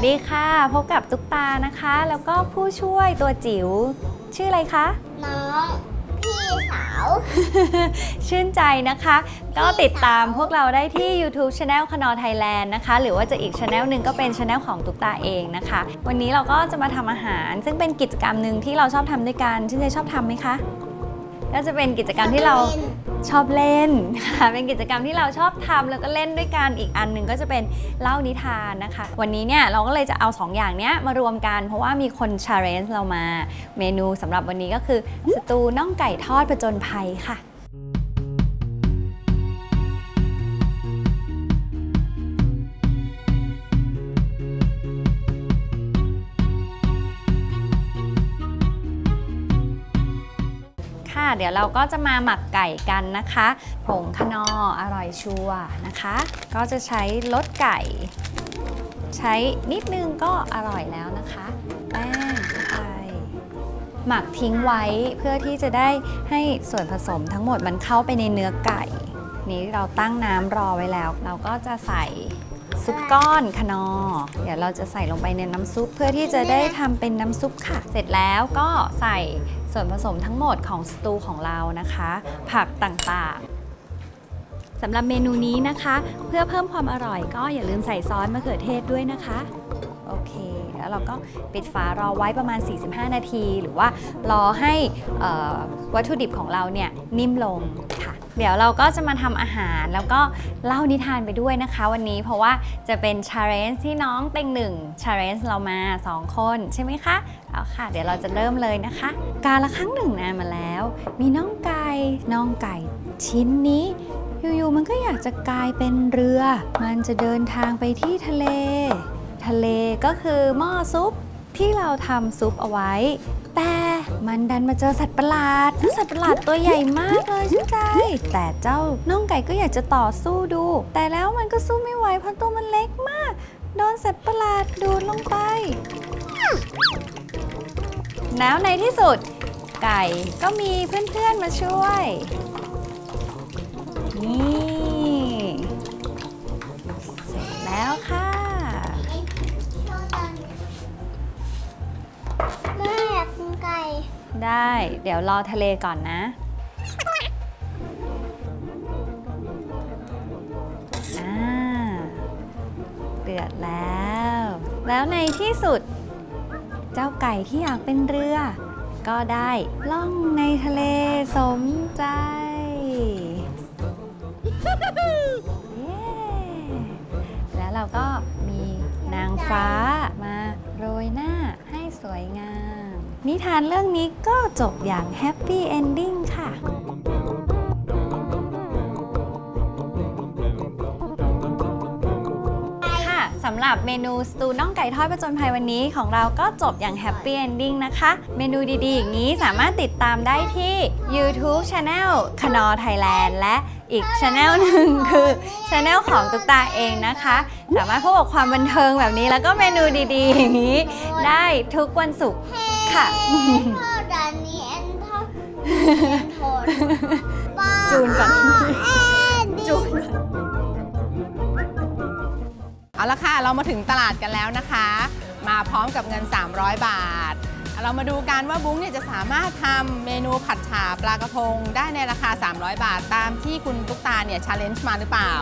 วัสดีค่ะ พบกับตุ๊กตานะคะ แล้วก็ผู้ช่วยตัวจิ๋วชื่ออะไรคะ น้อง พี่สาว ชื่นใจนะคะ ก็ติดตามพวกเราได้ที่ YouTube Channel คนอไทยแลนด์นะคะ หรือว่าจะอีกช anel หนึ่งก็เป็น Channel ของตุ๊กตาเองนะคะ วันนี้เราก็จะมาทำอาหาร ซึ่งเป็นกิจกรรมหนึ่งที่เราชอบทำด้วยกัน ชื่นใจชอบทำไหมคะ ก็จะเป็นกิจกรรมที่เรา ชอบเล่นค่ะเป็นกิจกรรมที่เราชอบทำแล้วก็เล่นด้วยกันอีกอันหนึ่งก็จะเป็นเล่านิทานนะคะ วันนี้เนี่ยเราก็เลยจะเอา 2 อย่างเนี้ยมารวมกัน เพราะว่ามีคน challenge เรามา เมนูสำหรับวันนี้ก็คือสตูน่องไก่ทอดผจญภัยค่ะ ค่ะ เดี๋ยวเราก็จะมาหมักไก่กันนะคะผงขนออร่อยชัวร์นะคะ ก็จะใช้รสไก่ ใช้นิดนึงก็อร่อยแล้วนะคะแป้งไปหมักทิ้งไว้เพื่อที่จะได้ให้ส่วนผสมทั้งหมดมันเข้าไปในเนื้อไก่ นี้เราตั้งน้ำรอไว้แล้ว เราก็จะใส่ ซุปก้อนขนอ เดี๋ยวเราจะใส่ลงไปในน้ำซุปเพื่อที่จะได้ทำเป็นน้ำซุปค่ะ เสร็จแล้วก็ใส่ส่วนผสมทั้งหมดของสตูของเรานะคะ ผักต่างๆสำหรับเมนูนี้นะคะ เพื่อเพิ่มความอร่อยก็อย่าลืมใส่ซอสมะเขือเทศด้วยนะคะ โอเค แล้วเราก็ปิดฝารอไว้ประมาณ 45 นาที หรือว่ารอให้วัตถุดิบของเราเนี่ยนิ่มลง เดี๋ยวเราก็จะมาทำอาหารแล้วก็เล่านิทานไปด้วยนะคะวันนี้เพราะว่าจะเป็น challenge ที่น้องเต็งหนึ่ง challenge เรามา 2 คนใช่ไหมคะเอาค่ะ เดี๋ยวเราจะเริ่มเลยนะคะ การละครั้งหนึ่งนานมาแล้ว มีน้องไก่น้องไก่ชิ้นนี้อยู่ๆมันก็อยากจะกลายเป็นเรือ มันจะเดินทางไปที่ทะเล ทะเลก็คือหม้อซุป ที่เราทำซุปเอาไว้ แต่มันดันมาเจอสัตว์ประหลาดสัตว์ประหลาดตัวใหญ่มากเลยชื่นใจ แต่เจ้าน้องไก่ก็อยากจะต่อสู้ดู แต่แล้วมันก็สู้ไม่ไหวเพราะตัวมันเล็กมาก โดนสัตว์ประหลาดดูดลงไป แล้วในที่สุด ไก่ก็มีเพื่อนๆมาช่วย นี่ ได้ เดี๋ยวรอทะเลก่อนนะ อ่า เดือดแล้ว แล้วในที่สุด เจ้าไก่ที่อยากเป็นเรือ ก็ได้ล่องในทะเลสมใจ เย้แล้วเราก็มีนางฟ้ามาโรยหน้าให้สวยงาม นิทานเรื่องนี้ก็จบอย่างแฮปปี้เอนดิ้งค่ะค่ะสำหรับเมนูสตูน่องไก่ทอดประจนภัยวันนี้ของเราก็จบอย่างแฮปปี้เอนดิ้งนะคะ เมนูดีๆ อย่างนี้สามารถติดตามได้ที่ YouTube Channel คนอไทยแลนด์และอีกช anel หนึ่งคือ Channel ของตุ๊กตาเองนะคะ สามารถพบกับความบันเทิงแบบนี้แล้วก็เมนูดีๆ อย่างนี้ ได้ทุกวันศุกร์ ค่ะเท่าดันนี้แอนเท่าแอนโทนป้าจูนก่อนแอนดีจุ๊บเอาละค่ะ เรามาถึงตลาดกันแล้วนะคะ มาพร้อมกับเงิน 300 บาท เรามาดูกันว่าบุ้งเนี่ยจะสามารถทำเมนูผัดฉ่าปลากระพง ได้ในราคา 300 บาท ตามที่คุณตุ๊กตาเนี่ยชาเลนจ์มาหรือเปล่า